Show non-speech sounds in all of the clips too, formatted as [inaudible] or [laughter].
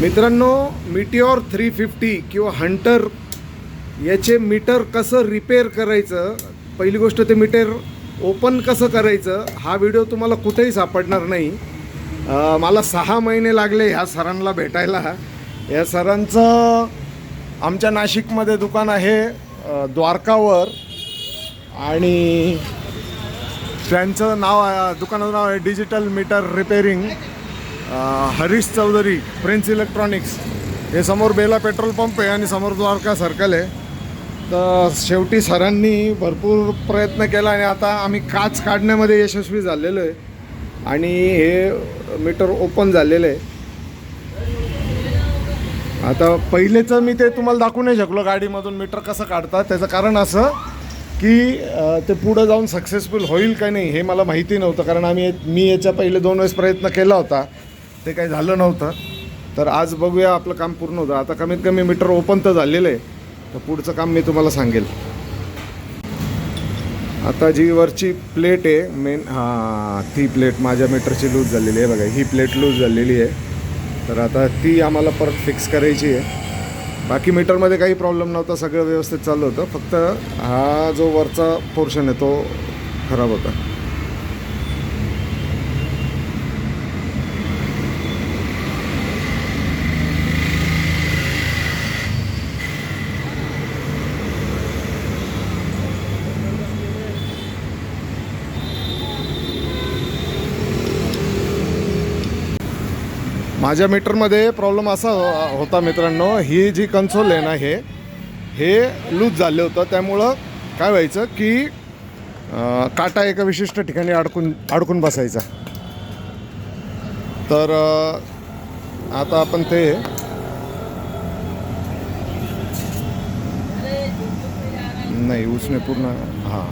मित्रांनो मिटिओर three fifty किंवा Hunter याचे मीटर कसं रिपेअर करायचं? पहिली गोष्ट ते मीटर ओपन कसं करायचं? हा व्हिडिओ तुम्हाला कुठेही सापडणार नाही. मला सहा महिने लागले ह्या सरांना भेटायला. या सरांचं आमच्या नाशिकमध्ये दुकान आहे द्वारकावर. आणि त्यांचं नाव दुकानाचं नाव आहे digital meter repairing Harish Choudhary Prince Electronics हे समोर बेला पेट्रोल पंप आहे आणि समोर द्वारका सर्कल आहे. तर शेवटी सरांनी भरपूर प्रयत्न केला आणि आता आम्ही काच काढण्यामध्ये यशस्वी झालेलो आहे. आणि हे मीटर ओपन झालेलं आहे. आता पहिलेचं मी ते तुम्हाला दाखवू नाही शकलो गाडीमधून मीटर कसं काढतात. त्याचं कारण असं की ते पुढं जाऊन सक्सेसफुल होईल का नाही हे मला माहिती नव्हतं. कारण आम्ही मी याच्या पहिले दोन वेळेस प्रयत्न केला होता. ते काही झालं नव्हतं. तर आज बघूया आपलं काम पूर्ण होतं. आता कमीत कमी मीटर ओपन तर झालेलं आहे. तर पुढचं काम मी तुम्हाला सांगेल. आता जी वरची प्लेट आहे मेन हां ती प्लेट माझ्या मीटरची लूज झालेली आहे बघा. ही प्लेट लूज झालेली आहे. तर आता ती आम्हाला परत फिक्स करायची आहे. बाकी मीटरमध्ये काही प्रॉब्लेम नव्हता. सगळं व्यवस्थित चालू होतं. फक्त हा जो वरचा पोर्शन आहे तो खराब होता. माझ्या मीटरमध्ये प्रॉब्लेम असा हो- होता मित्रांनो ही जी कन्सोल आहे ना हे हे लूज झालं होतं. त्यामुळं काय व्हायचं की काटा एका विशिष्ट ठिकाणी अडकून अडकून बसायचा. तर आता आपण ते नाही उसने पूर्ण हां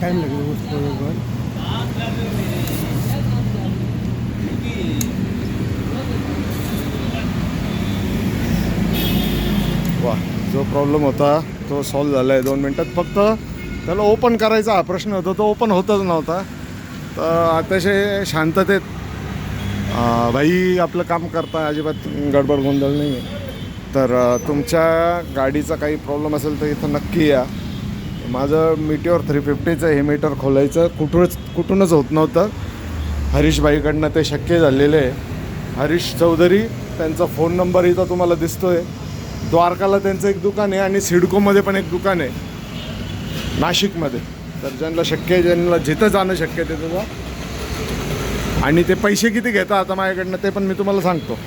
टाईम लागेल लगेगा उसको एक बार वा जो प्रॉब्लेम होता तो सॉल्व झाला आहे दोन मिनटात. फक्त त्याला ओपन करायचा हा प्रश्न होता. तो ओपन होतच नव्हता. तर अतिशय शांततेत भाई आपलं काम करता अजिबात गडबड गोंधळ नाही आहे तर तुमच्या गाडीचा काही प्रॉब्लेम असेल तर इथं नक्की या. माझं मीटिओर थ्री फिफ्टीचं हे मीटर खोलायचं कुठूनच कुठूनच होत नव्हतं. हरीशबाईकडनं ते शक्य झालेलं आहे. हरीश चौधरी त्यांचा फोन नंबर इथं तुम्हाला दिसतो आहे द्वारकाला त्यांचं एक दुकान आहे आणि सिडकोमध्ये पण एक दुकान आहे. नाशिकमध्ये. तर ज्यांना शक्य आहे ज्यांना जिथं जाणं शक्य आहे तिथं जा. आणि ते पैसे किती घेतात आता माझ्याकडनं ते पण मी तुम्हाला सांगतो.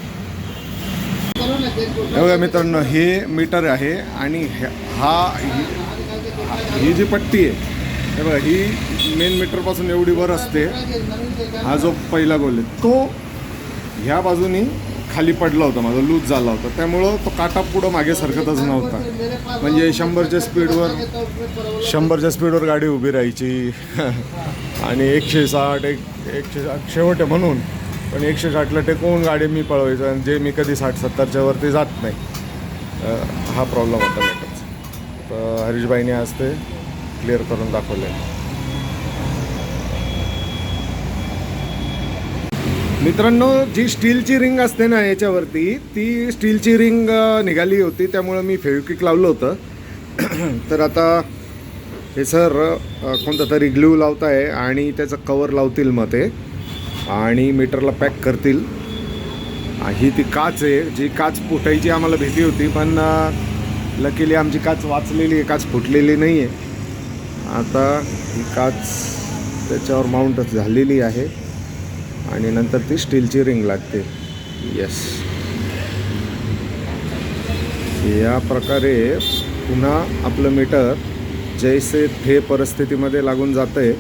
एवढ्या मित्रांनो हे मीटर आहे आणि ह्या- हा ही- ही जी पट्टी आहे हे बघा ही मेन मीटरपासून एवढी वर असते. हा जो पहिला गोल आहे तो ह्या बाजूनी खाली पडला होता माझा लूज झाला होता. त्यामुळं तो काटा पुढं मागे सरकतच नव्हता. म्हणजे शंभरच्या स्पीडवर शंभरच्या स्पीडवर गाडी उभी राहायची. [laughs] आणि एकशे साठ एक एकशे साठ शेवट आहे म्हणून. पण एकशे साठला टेकवून गाडी मी पळवायचो आणि जे मी कधी साठ सत्तरच्या वरती जात नाही. हा प्रॉब्लेम होता मीटरचा तर हरीशबाईने आज ते क्लिअर करून दाखवले मित्रांनो जी स्टीलची रिंग असते ना याच्यावरती ती स्टीलची रिंग निघाली होती त्यामुळं मी फेविक्विक लावलं होतं. [clears throat] तर आता हे सर कोणतं तरी ग्लू लावत आहे आणि त्याचं कवर लावतील मग ते. आणि मीटरला पॅक करतील. ही ती काच आहे जी काच फुटायची आम्हाला भीती होती पण लकीली आमची काच वाचलेली आहे काच फुटलेली नाही आहे आता ही काच त्याच्यावर माउंटच झालेली आहे. आणि नंतर ती स्टीलची रिंग लागते. येस या प्रकारे पुन्हा आपलं मीटर जैसे थे परिस्थितीमध्ये लागून जातं आहे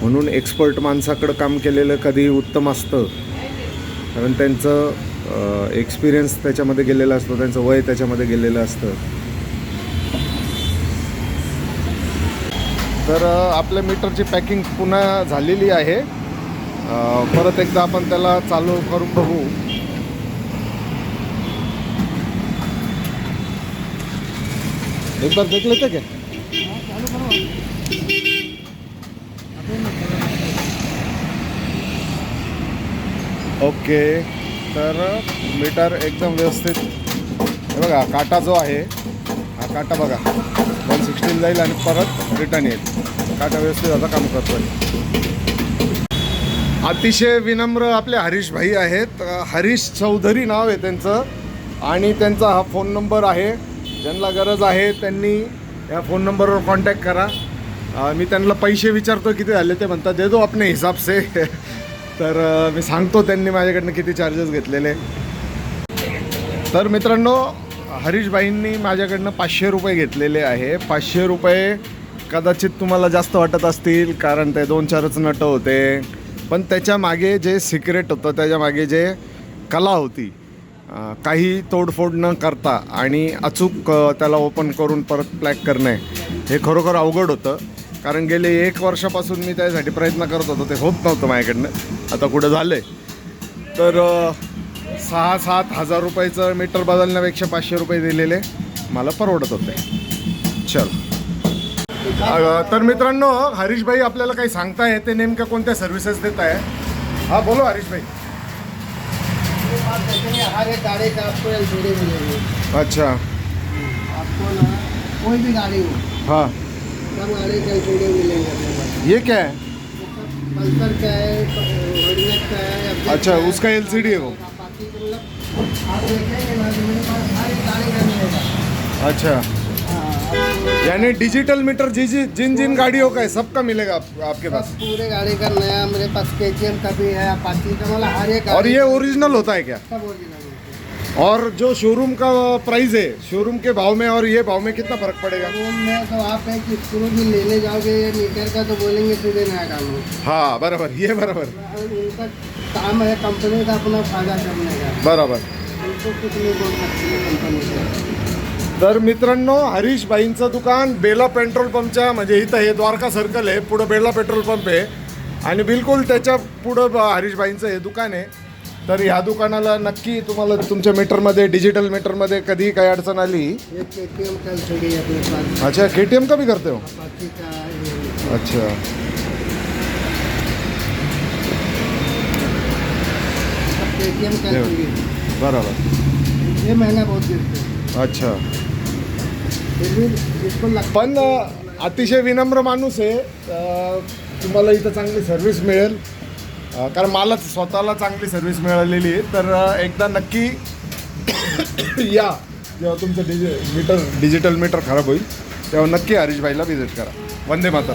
म्हणून एक्सपर्ट माणसाकडं काम केलेलं कधी उत्तम असतं. कारण त्यांचं एक्सपिरियन्स त्याच्यामध्ये गेलेलं असतं त्यांचं वय त्याच्यामध्ये गेलेलं असतं. तर आपल्या मीटरची पॅकिंग पुन्हा झालेली आहे. परत एकदा आपण त्याला चालू करून बघू. एक बार देख लेते क्या? ओके. तर मीटर एकदम व्यवस्थित. हे बघा काटा जो आहे काटा बघा. वन सिक्स्टीन जाईल आणि परत रिटर्न येईल. काटा व्यवस्थित आता काम करतोय. अतिशय विनम्र आपले हरीश भाई आहेत. हरीश चौधरी नाव आहे त्यांचं. आणि त्यांचा हा फोन नंबर आहे. ज्यांना गरज आहे त्यांनी या फोन नंबरवर कॉन्टॅक्ट करा. मी त्यांना पैसे विचारतो किती झाले ते म्हणतात दे दो अपने हिसाब से. [laughs] तर मी सांगतो त्यांनी माझ्याकडनं किती चार्जेस घेतलेले. तर मित्रांनो हरीशबाईंनी माझ्याकडनं पाचशे रुपये घेतलेले आहे. पाचशे रुपये कदाचित तुम्हाला जास्त वाटत असतील कारण ते दोन चारच नटं होते. पण त्याच्यामागे जे सिक्रेट होतं त्याच्यामागे जे कला होती काही तोडफोड न करता आणि अचूक त्याला ओपन करून परत प्लॅक करणे हे खरोखर अवघड होतं. कारण गेले एक वर्षापासून मी त्यासाठी प्रयत्न करत होतो ते होत नव्हतं माझ्याकडनं. आता कुठं झालं आहे तर सहा सात हजार रुपयाचं मीटर बदलण्यापेक्षा पाचशे रुपये दिलेले मला परवडत होते. चल. तर मित्रांनो हरीशभाई आपल्याला काही सांगताय ते नेमक्या कोणत्या सर्व्हिसेस देत आहे? हा बोलो हरीशभाई. एलसीडी अच्छा. कोई भी गाड़ी हो. हाँ सब गाड़ी के एलसीडी मिलेंगे अपने पास ये क्या है? पल्सर का है हॉर्नेट का है FZ अच्छा। उसका एल सी डी है वो. अच्छा। यानी डिजिटल मीटर जी जी जिन जिन गाड़ियों का है सबका मिलेगा आप, आपके पास? पूरे गाड़ी का नया मेरे पास के का भी है अपाची का मतलब हर एक और ये ओरिजिनल होता है क्या? सब ओरिजिनल और जो शोरूम का प्राइस है शोरूम के भाव में और ये भाव में कितना फर्क पड़ेगा? रूम में तो आप एक स्क्रू भी लेने जाओगे ये मीटर का तो बोलेंगे सीधे नया डालो हाँ। बराबर ये बराबर। उनका काम है कंपनी का अपना फायदा करने का। बराबर। उनको कुछ नहीं बोल सकते कंपनी से। तर मित्रांनो हरीश भाईंचं दुकान बेला पेट्रोल पंपच्या म्हणजे इथं हे द्वारका सर्कल आहे पुढं बेला पेट्रोल पंप आहे. आणि बिलकुल त्याच्या पुढं हरीश भाईंचं हे दुकान आहे. तर ह्या दुकानाला नक्की तुम्हाला तुमच्या मीटरमध्ये डिजिटल मीटरमध्ये कधी काही अडचण आली? का छोड़ी अपने पास. अच्छा के टी एम का भी करते हो? बाकी का ये अच्छा. का बरोबर. ये महंगा बहुत गिरते. हैं अच्छा. फिर भी इसको लग पण अ, अतिशय विनम्र माणूस आहे. अ, तुम्हाला इथं चांगली सर्व्हिस मिळेल. कारण मला स्वतःला चांगली सर्व्हिस मिळालेली आहे. तर एकदा नक्की [coughs] या. जेव्हा तुमचं डिजि मीटर डिजिटल मीटर खराब होईल तेव्हा नक्की हरीशभाईला व्हिजिट करा. वंदे मातर